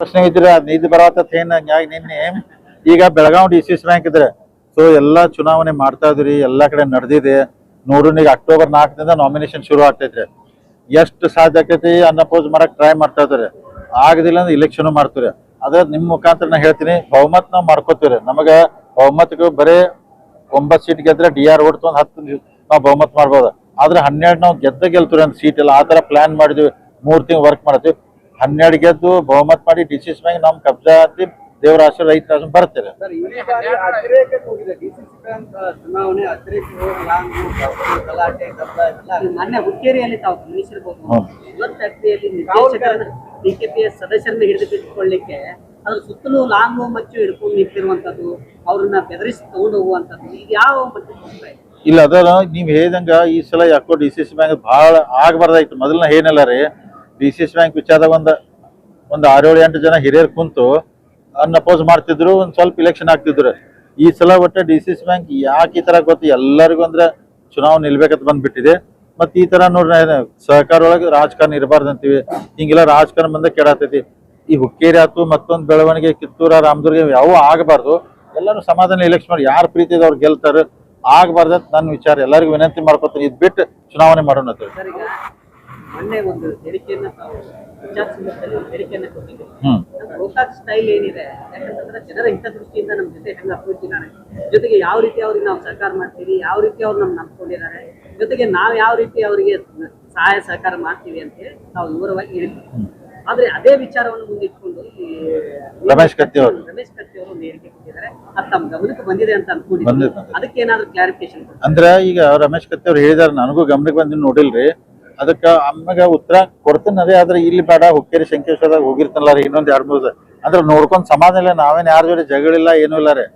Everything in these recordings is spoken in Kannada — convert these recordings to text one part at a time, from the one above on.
ಪ್ರಶ್ನೆ ಇದ್ರೆ ಅದ್ ನಿಧಿ ಬರತ್ತ ಏನ್ ಹಂಗಾಗಿ ನಿನ್ನೆ ಈಗ ಬೆಳಗಾವ್ ಡಿ ಸಿ ಬ್ಯಾಂಕ್ ಇದ್ರೆ. ಸೊ ಎಲ್ಲಾ ಚುನಾವಣೆ ಮಾಡ್ತಾ ಇದ್ರಿ ಎಲ್ಲಾ ಕಡೆ ನಡೆದಿದೆ. ನೋಡೋಣ ಈಗ ಅಕ್ಟೋಬರ್ ನಾಲ್ಕದಿಂದ ನಾಮಿನೇಷನ್ ಶುರು ಆಗ್ತೈತ್ರಿ ಎಷ್ಟು ಸಾಧ್ಯ ಆಕೈತಿ ಅನ್ನಪೋಸ್ ಮಾಡಕ್ ಟ್ರೈ ಮಾಡ್ತಾ ಇದಾರೆ ಆಗದಿಲ್ಲ ಅಂದ್ರೆ ಇಲೆಕ್ಷನ್ ಮಾಡ್ತೀರಿ ಅದ್ರ ನಿಮ್ ಮುಖಾಂತರ ನಾ ಹೇಳ್ತೀನಿ, ಬಹುಮತ್ ನಾವು ಮಾಡ್ಕೋತೀವ್ರಿ. ನಮಗ ಬಹುಮತಕ್ಕೆ ಬರೇ ಒಂಬತ್ ಸೀಟ್ ಗೆದ್ರೆ ಡಿ ಆರ್ ಓಡ್ ಒಂದ್ ಹತ್ತು ನಾವು ಬಹುಮತ ಮಾಡ್ಬೋದು. ಆದ್ರೆ ಹನ್ನೆರಡು ನಾವು ಗೆದ್ದ ಗೆಲ್ತೀವಿ ಅಂತ ಸೀಟ್ ಎಲ್ಲ. ಆ ತರ ಪ್ಲಾನ್ ಮಾಡಿದ್ವಿ. ಮೂರ್ ತಿಂಗಳು ವರ್ಕ್ ಮಾಡ್ತೀವಿ. ಹನ್ನೆರಡು ಗೆದ್ದು ಬಹುಮತ ಮಾಡಿ ಡಿ ಸಿ ಬ್ಯಾಂಕ್ ನಮ್ ಕಬ್ಜಾ ಆಗಿ ದೇವರ ಆಶೀರ್ವಾದ ರೈತರ ಬರ್ತಾರೆ ಸದಸ್ಯರನ್ನ ಹಿಡಿದಿಟ್ಟುಕೊಳ್ಳಿಕ್ಕೆ ಅದ್ರ ಸುತ್ತಲೂ ಲಾಂಗು ಮಚ್ಚು ಹಿಡ್ಕೊಂಡು ನಿಂತಿರುವಂತದ್ದು ಅವ್ರನ್ನ ಬೆದರಿಸಿ ತಗೊಂಡು ಹೋಗುವಂತದ್ದು ಇದು ಯಾವ ಮಟ್ಟಕ್ಕೆ ಇಲ್ಲ ಅದ ನೀವ್ ಹೇಳ್ದಂಗ ಈ ಸಲ ಯಾಕೋ ಡಿ ಸಿ ಸಿ ಬ್ಯಾಂಕ್ ಬಹಳ ಆಗಬಾರ್ದಾಯ್ತು. ಮೊದಲನ ಏನಿಲ್ಲ ರೀ ಡಿ ಸಿ ಎಸ್ ಬ್ಯಾಂಕ್ ವಿಚಾರದಾಗ ಒಂದ್ ಒಂದ್ ಆರೇಳು ಎಂಟು ಜನ ಹಿರಿಯರು ಕುಂತು ಅನ್ಅಪೋಸ್ ಮಾಡ್ತಿದ್ರು, ಒಂದ್ ಸ್ವಲ್ಪ ಇಲೆಕ್ಷನ್ ಆಗ್ತಿದ್ರು. ಈ ಸಲ ಒಟ್ಟ ಡಿ ಬ್ಯಾಂಕ್ ಯಾಕೆ ಈ ತರ ಗೊತ್ತು ಎಲ್ಲರಿಗೂ ಅಂದ್ರೆ ಚುನಾವಣೆ ನಿಲ್ಬೇಕಂತ ಬಂದ್ಬಿಟ್ಟಿದೆ. ಮತ್ ಈ ತರ ನೋಡ್ರಿ ಸಹಕಾರ ಒಳಗೆ ರಾಜಕಾರಣ ಇರಬಾರ್ದು ಅಂತೀವಿ. ಹಿಂಗೆಲ್ಲ ರಾಜಕಾರಣ ಬಂದ ಕೆಡಾತೈತಿ ಈ ಹುಕ್ಕೇರಿ ಆತು, ಮತ್ತೊಂದ್ ಬೆಳವಣಿಗೆ ಕಿತ್ತೂರ, ರಾಮದುರ್ಗ ಯಾವ ಆಗಬಾರ್ದು. ಎಲ್ಲರೂ ಸಮಾಧಾನ ಇಲೆಕ್ಷನ್ ಮಾಡಿ, ಯಾರ ಪ್ರೀತಿ ಅವ್ರು ಗೆಲ್ತಾರ, ಆಗಬಾರ್ದು ಅಂತ ನನ್ನ ವಿಚಾರ. ಎಲ್ಲರಿಗೂ ವಿನಂತಿ ಮಾಡ್ಕೊತೀನಿ. ಇದ್ ಬಿಟ್ಟು ಚುನಾವಣೆ ಮಾಡೋಣ ಮೊನ್ನೆ ಒಂದು ಹೇಳಿಕೆಯನ್ನ ತಾವು ಒಂದು ಹೇಳಿಕೆಯನ್ನ ಕೊಟ್ಟಿದ್ದೀರಿ ಗೋಕಾಕ್ ಸ್ಟೈಲ್ ಏನಿದೆ ಯಾಕಂತಂದ್ರೆ ಜನರ ಹಿತದೃಷ್ಟಿಯಿಂದ ನಮ್ಮ ಜೊತೆ ಹೆಂಗ ಅಪ್ಪಿದ್ದಾರೆ ಜೊತೆಗೆ ಯಾವ ರೀತಿ ಅವ್ರಿಗೆ ನಾವು ಸಹಕಾರ ಮಾಡ್ತೀವಿ ಯಾವ ರೀತಿ ಅವ್ರು ನಮ್ಗೆ ನಂಬ್ಕೊಂಡಿದ್ದಾರೆ ಜೊತೆಗೆ ನಾವು ಯಾವ ರೀತಿ ಅವರಿಗೆ ಸಹಾಯ ಸಹಕಾರ ಮಾಡ್ತೀವಿ ಅಂತ ಹೇಳಿ ನಾವು ವಿವರವಾಗಿ ಹೇಳಿದ್ವಿ. ಆದ್ರೆ ಅದೇ ವಿಚಾರವನ್ನು ಮುಂದಿಟ್ಕೊಂಡು ಈ ರಮೇಶ್ ಕತ್ತಿ ಅವರು. ರಮೇಶ್ ಕತ್ತಿ ಅವರು ಒಂದು ಹೇಳಿಕೆ ಕೊಟ್ಟಿದ್ದಾರೆ. ಅದು ತಮ್ಮ ಗಮನಕ್ಕೆ ಬಂದಿದೆ ಅಂತ ಅನ್ಕೊಂಡಿದ್ದೀನಿ. ಅದಕ್ಕೆ ಏನಾದ್ರು ಕ್ಲಾರಿಫಿಕೇಶನ್ ಅಂದ್ರೆ ಈಗ ರಮೇಶ್ ಕತ್ತಿ ಅವ್ರು ಹೇಳಿದಾರೆ ನನಗೂ ಗಮನಕ್ಕೆ ಬಂದು ನೋಡಿಲ್ರಿ. ಅದಕ್ಕ ಅಮ್ಮಗೆ ಉತ್ತರ ಕೊಡ್ತೀನಿ ಅದೇ ಆದ್ರೆ ಇಲ್ಲಿ ಬೇಡ, ಹುಕ್ಕೇರಿ, ಶಂಕೇಶ್ವರದಾಗ ಹೋಗಿರ್ತಾನಲ್ಲ ರೀ ಇನ್ನೊಂದ್ ಎರಡ್ ಮೂರು ಅಂದ್ರೆ ನೋಡ್ಕೊಂಡ್ ಸಮಾಧಾನ ಇಲ್ಲ, ನಾವೇನ್ ಯಾರ ಜೋಡಿ ಜಗಳಿಲ್ಲ ಏನೂ ಇಲ್ಲ ರೀ.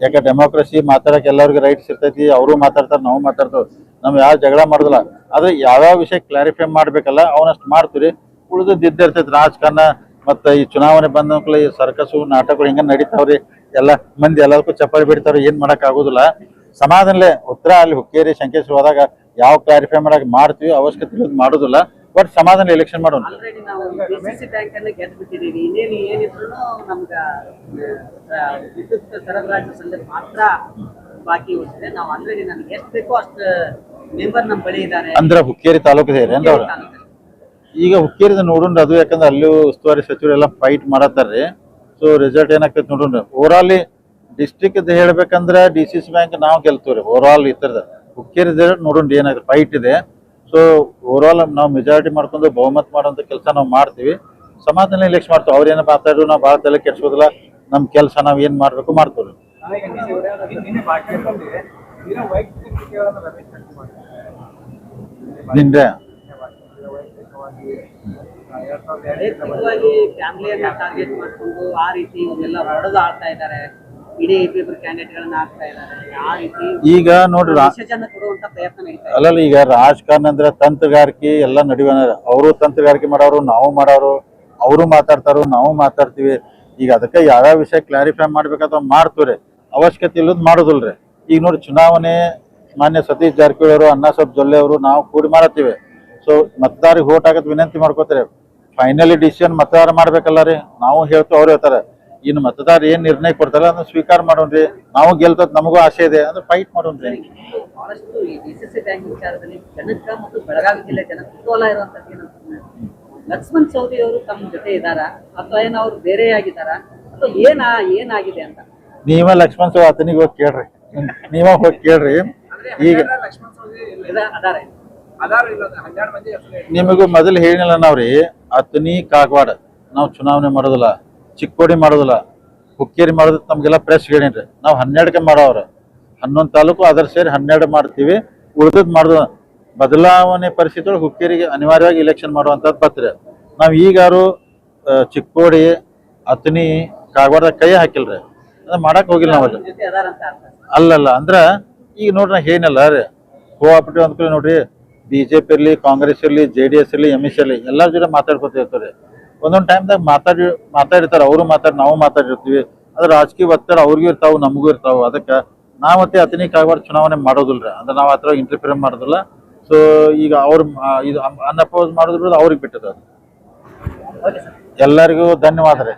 ಯಾಕೆ ಡೆಮೋಕ್ರಸಿ ಮಾತಾಡಕ್ಕೆ ಎಲ್ಲರಿಗೂ ರೈಟ್ಸ್ ಇರ್ತೈತಿ, ಅವರು ಮಾತಾಡ್ತಾರ, ನಾವು ಮಾತಾಡ್ತೇವೆ. ನಾವು ಯಾರು ಜಗಳ ಮಾಡುದಿಲ್ಲ. ಆದ್ರೆ ಯಾವ್ಯಾವ ವಿಷಯ ಕ್ಲಾರಿಫೈ ಮಾಡ್ಬೇಕಲ್ಲ, ಅವನಷ್ಟು ಮಾಡ್ತೀರಿ ಉಳಿದದ್ದು ಇರ್ತೈತಿ, ರಾಜಕಾರಣ, ಮತ್ತ ಈ ಚುನಾವಣೆ ಬಂದ ಈ ಸರ್ಕಸು, ನಾಟಕಗಳು ಹಿಂಗ ನಡೀತಾವ್ರಿ. ಎಲ್ಲ ಮಂದಿ ಎಲ್ಲದಕ್ಕೂ ಚಪ್ಪಾಳಿ ಬಿಡ್ತಾವ್ರಿ ಏನ್ ಮಾಡಕ್ ಆಗುದಿಲ್ಲ ಸಮಾಧಾನಲೆ ಉತ್ತರ ಅಲ್ಲಿ ಹುಕ್ಕೇರಿ ಶಂಕೇಶ್ವರ ಹೋದಾಗ ಯಾವ ಕ್ಲಾರಿಫೈ ಮಾಡಕ್ ಮಾಡ್ತೀವಿ ಅವಶ್ಯಕತೆ ಇರೋದು ಮಾಡೋದಿಲ್ಲ. ಬಟ್ ಸಮಾಧಾನ ಎಲೆಕ್ಷನ್ ಮಾಡೋಣ. ಅಂದ್ರೆ ಹುಕ್ಕೇರಿ ತಾಲೂಕು ಅವ್ರ? ಈಗ ಹುಕ್ಕೇರಿದ ನೋಡೋಣ ಅದು ಯಾಕಂದ್ರೆ ಅಲ್ಲೂ ಉಸ್ತುವಾರಿ ಸಚಿವರು ಎಲ್ಲ ಫೈಟ್ ಮಾಡತ್ತಾರ್ರಿ. ಸೊ ರಿಸಲ್ಟ್ ಏನಾಗ್ತೈತೆ ನೋಡೋಣ ಓವರ್ ಆಲ್ ಡಿಸ್ಟ್ರಿಕ್ಟ್ ಹೇಳ್ಬೇಕಂದ್ರೆ ಡಿ ಸಿ ಸಿ ಬ್ಯಾಂಕ್ ನಾವು ಗೆಲ್ತೀವ್ರಿ ಓವರ್ ಆಲ್ ಈ ಥರದ. ಹುಕ್ಕೇರಿದ ನೋಡೋಣ ಏನಾಗುತ್ತೆ ಫೈಟ್ ಇದೆ. ಸೊ ಓವರ್ ಆಲ್ ನಾವು ಮೆಜಾರಿಟಿ ಮಾಡ್ಕೊಂಡು ಬಹುಮತ ಮಾಡೋಂಥ ಕೆಲಸ ನಾವು ಮಾಡ್ತೀವಿ. ಸಮಾಜದಲ್ಲಿ ಎಲೆಕ್ಷನ್ ಮಾಡ್ತೀವಿ. ಅವ್ರು ಏನೋ ಮಾತಾಡಿದ್ರು ನಾವು ಭಾಳ ತಲೆ ಕೆಡ್ಸೋದಿಲ್ಲ ನಮ್ಮ ಕೆಲಸ ನಾವು ಏನ್ ಮಾಡ್ಬೇಕು ಮಾಡ್ತೀವಿ. ನಿಂದೆ? ಫ್ಯಾಮಿಲಿಯನ್ನ ಟಾರ್ಗೆಟ್ ಮಾಡ್ಕೊಂಡು ಆ ರೀತಿ ಇವರೆಲ್ಲ ಹೊಡೆದು ಆಡ್ತಾ ಇದ್ದಾರೆ. ಇಡೀ ಇಬ್ಬಿಬ್ರು ಕ್ಯಾಂಡಿಡೇಟ್ಗಳನ್ನ ಹಾಕ್ತಾ ಇದ್ದಾರೆ. ಆ ರೀತಿ ಈಗ ನೋಡ್ರಿ ರಾ- ವಿಸರ್ಜನೆ ಕೊಡುವಂತ ಪ್ರಯತ್ನ ನಡೀತಾ ಇದೆ. ಅಲ್ಲಲ್ಲ ಈಗ ರಾಜಕಾರಣ ಅಂದ್ರೆ ತಂತ್ರಗಾರಿಕೆ ಎಲ್ಲ ನಡುವೆ ಅವರು ತಂತ್ರಗಾರಿಕೆ ಮಾಡೋರು ನಾವು ಮಾಡೋರು ಅವರು ಮಾತಾಡ್ತಾರೋ ನಾವು ಮಾತಾಡ್ತೀವಿ. ಈಗ ಅದಕ್ಕೆ ಯಾವ್ಯಾವ ವಿಷಯ ಕ್ಲಾರಿಫೈ ಮಾಡ್ಬೇಕಾದ ಮಾಡ್ತೀವ್ರಿ? ಅವಶ್ಯಕತೆ ಇಲ್ಲದ್ ಮಾಡೋದಿಲ್ರಿ. ಈಗ ನೋಡಿ ಚುನಾವಣೆ ಮಾನ್ಯ ಸತೀಶ್ ಜಾರಕಿಹೊಳಿ ಅವರು ಅಣ್ಣಾ ಸಾಹೇಬ್ ಜೊಲ್ಲೆ ಅವರು ನಾವು ಕೂಡಿ ಮಾಡತ್ತೀವಿ. ಸೊ ಮತದಾರಿಗೆ ಓಟ್ ಹಾಕತ್ ವಿನಂತಿ ಮಾಡ್ಕೋತಾರೆ ಫೈನಲಿ ಡಿಸಿಷನ್ ಮತದಾರ ಮಾಡ್ಬೇಕಲ್ಲ ರೀ ನಾವು ಹೇಳ್ತೀವಿ ಅವ್ರು ಹೇಳ್ತಾರೆ. ಇನ್ನು ಮತದಾರ ಏನ್ ನಿರ್ಣಯ ಕೊಡ್ತಾರ ಅದನ್ನ ಸ್ವೀಕಾರ ಮಾಡೋಣ್ರಿ. ನಾವು ಗೆಲ್ತದ್ ನಮಗೂ ಆಸೆ ಇದೆ. ಅಂದ್ರೆ ಫೈಟ್ ಮಾಡೋಣ್ರಿ. ಬಹಳಷ್ಟು ಈ ಡಿಸಿಸಿ ಬ್ಯಾಂಕ್ ವಿಚಾರದಲ್ಲಿ ಜನಕ್ಕ ಮತ್ತು ಬೆಳಗಾವಿ ಜಿಲ್ಲೆ ಜನ ಕುತೂಹಲ ಇರುವಂತದ್ದು ಏನಂತಂದ್ರೆ ಲಕ್ಷ್ಮಣ್ ಸೌದಿ ಅವರು ತಮ್ಮ ಜೊತೆ ಇದ್ದಾರ ಅಥವಾ ಏನು ಅವ್ರು ಬೇರೆ ಆಗಿದಾರ ಅಥವಾ ಏನ ಏನಾಗಿದೆ ಅಂತ? ನೀವ ಲಕ್ಷ್ಮಣ್ ಸೌದಿ ಆತನಿಗೆ ಹೋಗಿ ಕೇಳ್ರಿ. ನೀವ ಹೋಗಿ ಕೇಳ್ರಿ. ಈಗ ಲಕ್ಷ್ಮಣ ಅದಾರೆ ಹೇಳಿ. ನಿಮಗೂ ಮೊದಲು ಹೇಳಿಲ್ಲ ನಾವ್ರಿ ಅತನಿ ಕಾಗವಾಡ. ನಾವು ಚುನಾವಣೆ ಮಾಡೋದಿಲ್ಲ. ಚಿಕ್ಕೋಡಿ ಮಾಡೋದಿಲ್ಲ. ಹುಕ್ಕೇರಿ ಮಾಡೋದು ತಮಗೆಲ್ಲ ಪ್ರೆಸ್ ಹೇಳಿನ್ರಿ ನಾವು ಹನ್ನೆರಡಕ್ಕೆ ಮಾಡೋವ್ರ. ಹನ್ನೊಂದು ತಾಲೂಕು ಅದರ ಸೇರಿ ಹನ್ನೆರಡು ಮಾಡ್ತೀವಿ. ಉಳಿದದ್ದು ಮಾಡೋದು ಬದಲಾವಣೆ ಪರಿಸ್ಥಿತಿ ಒಳಗೆ ಹುಕ್ಕೇರಿಗೆ ಅನಿವಾರ್ಯವಾಗಿ ಇಲೆಕ್ಷನ್ ಮಾಡುವಂಥದ್ದು ಪತ್ರ ನಾವು ಈಗಾರು ಚಿಕ್ಕೋಡಿ ಅತ್ನಿ ಕಾಗವಾಡದ ಕೈ ಹಾಕಿಲ್ರಿ. ಅದ ಮಾಡಕ್ಕೆ ಹೋಗಿಲ್ಲ ನಾವು ಅಲ್ಲಲ್ಲ, ಅಂದ್ರ ಈಗ ನೋಡ್ರಿ ನಾ ಏನಲ್ಲ ರೀ. ಕೋಆಪರೇಟಿವ್ ಅಂದ್ಕೊಳ್ಳಿ ನೋಡ್ರಿ. ಬಿಜೆಪಿ ಇರಲಿ, ಕಾಂಗ್ರೆಸ್ ಇರಲಿ, ಜೆ ಡಿ ಎಸ್ ಇರಲಿ, ಎಂ ಎಸ್ ಇರಲಿ, ಎಲ್ಲರ ಜೊತೆ ಮಾತಾಡ್ಕೊತಿರ್ತಾರೆ ಒಂದೊಂದ್ ಟೈಮ್ದಾಗ ಮಾತಾಡಿ, ಮಾತಾಡಿರ್ತಾರೆ, ಅವರು ಮಾತಾಡಿ, ನಾವು ಮಾತಾಡಿರ್ತೀವಿ. ಅದ್ರ ರಾಜಕೀಯ ಒತ್ತಡ ಅವ್ರಿಗೂ ಇರ್ತಾವ್, ನಮಗೂ ಇರ್ತಾವ. ಅದಕ್ಕೆ ನಾವತ್ತೆ ಅತನಿ ಕಾಗವಾಡ ಚುನಾವಣೆ ಮಾಡೋದಿಲ್ಲ ಅಂದ್ರೆ ನಾವು ಆತರ ಇಂಟರ್ಫಿಯರ್ ಮಾಡೋದಿಲ್ಲ. ಸೊ ಈಗ ಅವ್ರ ಇದು ಅನ್ಅಪೋಸ್ ಮಾಡೋದ್ರ ಅವ್ರಿಗೆ ಬಿಟ್ಟದ ಎಲ್ಲರಿಗೂ ಧನ್ಯವಾದ ರೀ